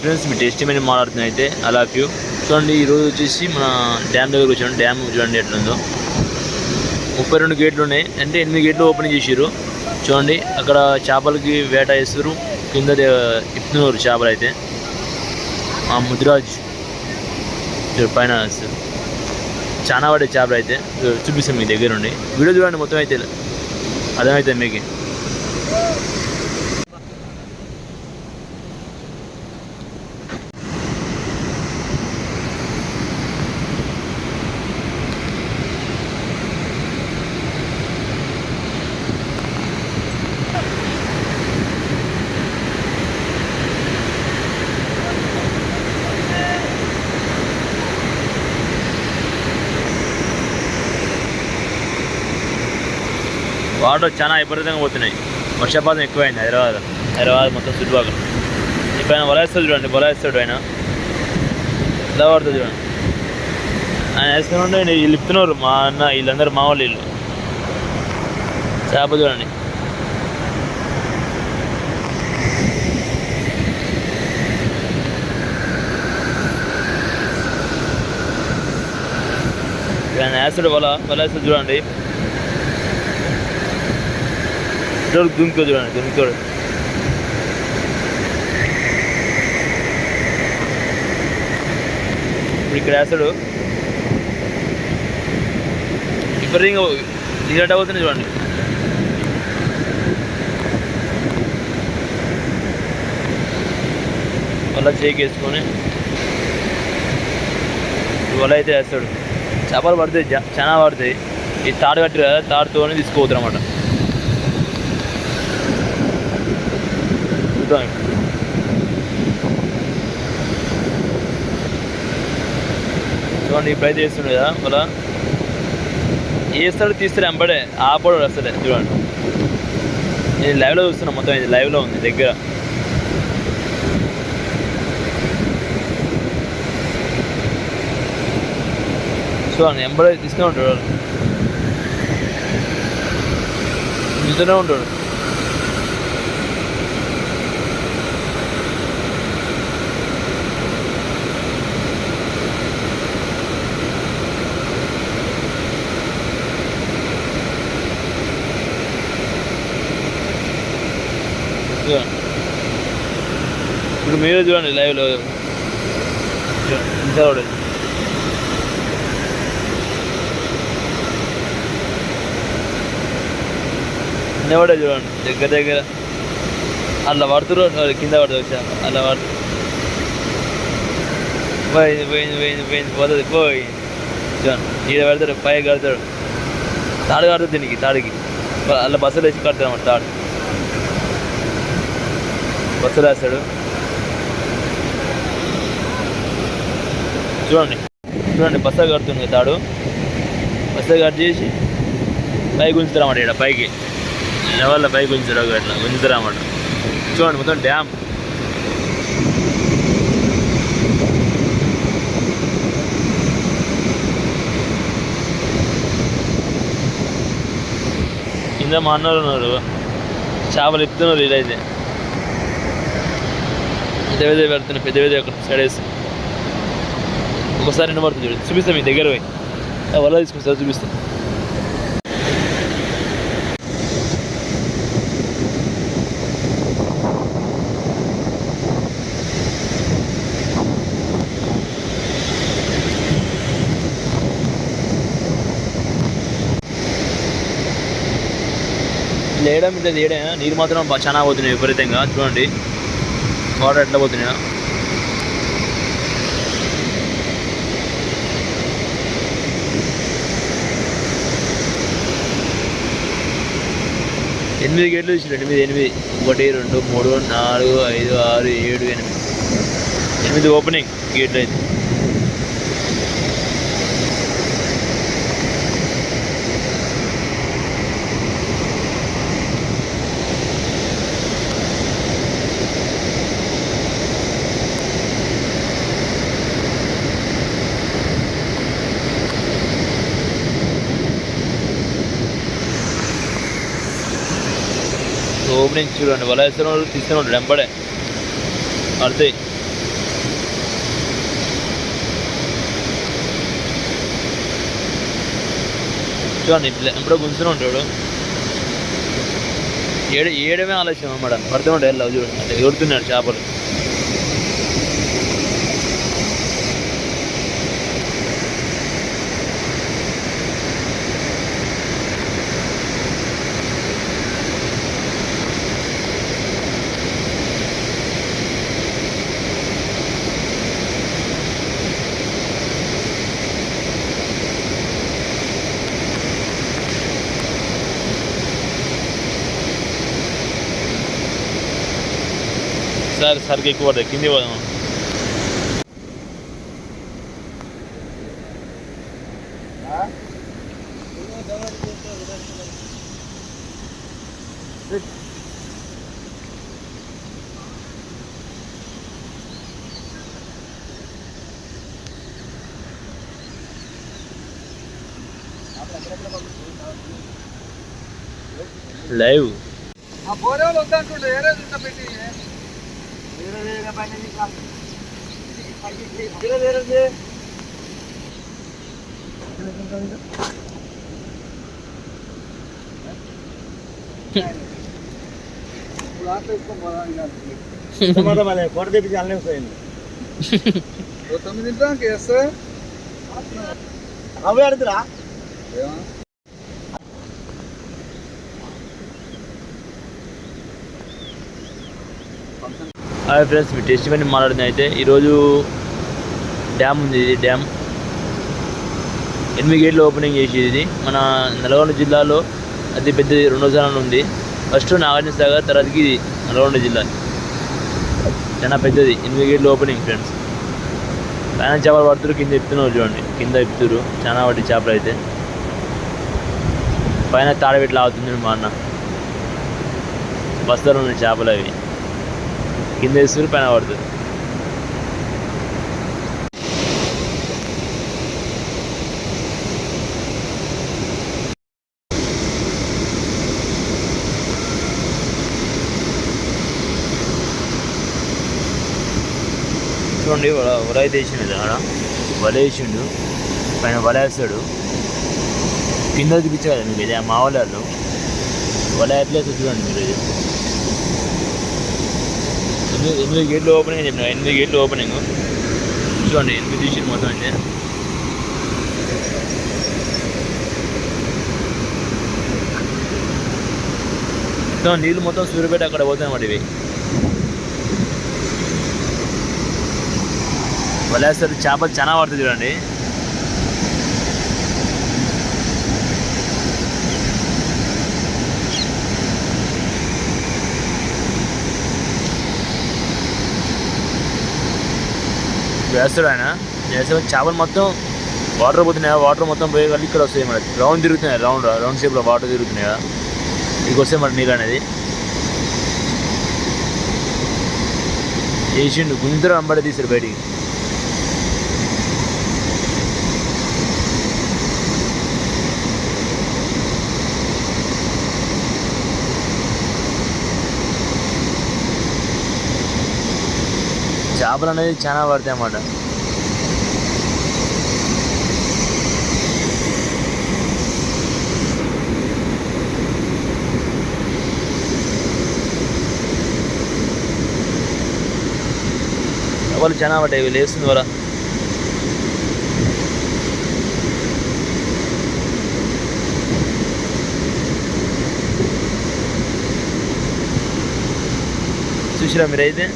Friends మీ tasty మీద మాట్లాడుతున్నాయి అయితే అలా ఫ్యూ యూ చూడండి ఈరోజు వచ్చేసి మన డ్యామ్ దగ్గర వచ్చాను డ్యామ్ చూడండి ఎట్లుందో. ముప్పై రెండు గేట్లు ఉన్నాయి. అంటే ఎనిమిది గేట్లు ఓపెన్ చేసిర్రు. చూడండి అక్కడ చేపలకి వేట వేస్తారు. కింద ఇప్పుతున్నారు చేపలు అయితే. ఆ ముద్రాజ్ పైన చాలా పడే చేపలు అయితే. చూపిస్తాం మీ దగ్గర ఉండి వీడియో చూడండి మొత్తం అయితే అర్థమవుతుంది మీకు. వాటర్ చాలా విపరీతంగా పోతున్నాయి. వర్షపాతం ఎక్కువైంది హైదరాబాద్ హైదరాబాద్ మొత్తం చుట్టుపక్కల. ఇప్పుడు ఆయన వలేస్తాడు చూడండి వలేస్తాడు ఆయన. ఎలా పడుతుంది చూడండి ఆయన వేస్తున్నాడు వీళ్ళు ఇప్పుతున్నారు మా అన్న వీళ్ళందరూ మా వాళ్ళు వీళ్ళు. చేప చూడండి. ఆయన వేస్తాడు వల వలేస్తాడు చూడండి. దుంకు చూడండి దుంకుతాడు ఇప్పుడు ఇక్కడ వేస్తాడు విపరీతంగా లీలట్ అవుతుంది చూడండి వల్ల చేకి వేసుకొని వల అయితే వేస్తాడు చేపలు పడతాయి జా- చాలా పడతాయి ఈ తాడు కట్టి కదా తాడుతోనే తీసుకోవద్దు అనమాట చూడండి ఇప్పుడు. చూడండి ఇప్పుడైతే చేస్తుండే కదా మళ్ళా. వేస్తాడు తీస్తాడు వెంబడే ఆపడు వస్తాడే చూడండి. నేను లైవ్లో చూస్తున్నా మొత్తం ఇది లైవ్లో ఉంది దగ్గర. చూడండి వెంబడే తీసుకునే ఉంటాడు వాడు. చూస్తూనే ఉంటాడు. ఇప్పుడు మీరే చూడండి లైవ్లో ఇంత చూడండి నిలబడే చూడండి దగ్గర దగ్గర. అట్లా పడుతున్నారు కింద పడుతుంది వచ్చా అట్లా పడుతుంది. పోయింది పోయింది పోయింది పోయింది పోతుంది పోయింది చూడండి ఈడ పెడతాడు పై కడతాడు తాడు కడుతుంది దీనికి తాడికి. అలా బస్సులు వేసి కడతాడు అన్నమాట తాడు. బస్సు రాశాడు చూడండి చూడండి బస్సు కడుతుంది తాడు. బస్సు కట్ చేసి పైకి ఉంచుతారన్నమాట ఇక్కడ పైకి. లెవెల్లో పైకి ఉంచుతారు ఇట్లా ఉంచుతారన్నమాట చూడండి మొత్తం డ్యామ్. కింద మా అన్నారు ఉన్నారు. చేపలు ఎత్తున్నారు వీళ్ళైతే పెద్ద పెద్ద పెడుతున్నాయి అక్కడ సైడ్ వేసి. ఒకసారి నిలబడుతుంది చూడండి. చూపిస్తాం మీ దగ్గర పోయి. వల్ల తీసుకొస్తారు చూపిస్తాం. లేయడం ఇట్లా చేయడం నీరు మాత్రం చాలా పోతున్నాయి విపరీతంగా. చూడండి. వాటర్ ఎట్లా పోతున్నాయా ఎనిమిది గేట్లు ఇచ్చిన ఎనిమిది ఎనిమిది. ఒకటి రెండు మూడు నాలుగు ఐదు ఆరు ఏడు ఎనిమిది. ఎనిమిది ఓపెనింగ్ గేట్లు అయితే. నుంచి చూడండి వలయసిన వాళ్ళు తీసిన వెంబడే. పడతాయి చూడండి ఇట్లా ఎప్పుడో గుంజుతూనే ఉంటాడు. ఏడు ఏడమే ఆలస్యం అమ్మాడు పడుతూ ఉంటాయి వెళ్ళావు చూడండి అంటే ఎగురుతున్నాడు చేపలు. సార్ సరికి ఎక్కువ పడుతుంది కింది పోదాం లైవ్ ఆ బోరే వాళ్ళు వద్దంటుండే వేరే ఇంత పెట్టి వేరే వేరే పైన వేరే వేరే ఫోటో తెప్పించి అన్నీ వస్తాయండి తొమ్మిది ఇంటాం కేస్తే అవే అడుగురా హాయ్ ఫ్రెండ్స్ మీ టెస్ట్ ఇవన్నీ మాట్లాడింది అయితే. ఈరోజు డ్యామ్ ఉంది ఇది డ్యామ్. ఎనిమిది గేట్లు ఓపెనింగ్ చేసేది ఇది. మన నల్గొండ జిల్లాలో అతి పెద్దది రెండో స్థానంలో ఉంది. ఫస్ట్ నాగార్జున సాగర్ తర్వాతకి ఇది నల్గొండ జిల్లా. చాలా పెద్దది. ఎనిమిది గేట్లు ఓపెనింగ్ ఫ్రెండ్స్. పైన చేపలు పడుతురు కింద ఎత్తున్నారు చూడండి. కింద ఎత్తురు చాలా వాటి చేపలు అయితే. పైన తాడబెట్టి ఆగుతుంది మా అన్న. బస్తాలు ఉన్నాయి చేపలు అవి. కింద వేస్తారు పైన పడుతుంది. చూడండి వల వల వేసిండు ఆడ వల వేసిండు. పైన వల వేస్తాడు. కింద చూపించే మీకు ఇది ఆ మా వాళ్ళు వల ఎట్లా చూడండి మీరు ఇది ఎనిమిది ఎనిమిది గేట్లు ఓపెనింగ్ చెప్పిన ఎనిమిది గేట్లు ఓపెనింగ్. చూడండి ఎనిమిది తీసి మొత్తం అయితే. మొత్తం నీళ్ళు మొత్తం సూర్యపేట అక్కడ పోతాయి అన్నమాట ఇవి. వలేస్తారు చేపలు చాలా పడుతుంది చూడండి. వేస్తాడు ఆయన. వేస్తే చేపలు మొత్తం వాటర్ పోతున్నాయి? వాటర్ మొత్తం పోయే వాళ్ళు ఇక్కడ వస్తాయి మన రౌండ్ తిరుగుతున్నాయి? రౌండ్ రౌండ్ షేప్లో వాటర్ తిరుగుతున్నాయి? కదా ఇక్కడికి వస్తాయి మన నీళ్ళు అనేది. వేసిండు గుంజుతరు అంబడి తీసారు బయటికి. చేపలు అనేది చాలా పడతాయి అన్నమాట. చేపలు చాలా పడ్డాయి ఇవి లేస్తుంది వరా చూసిరా మీరైతే?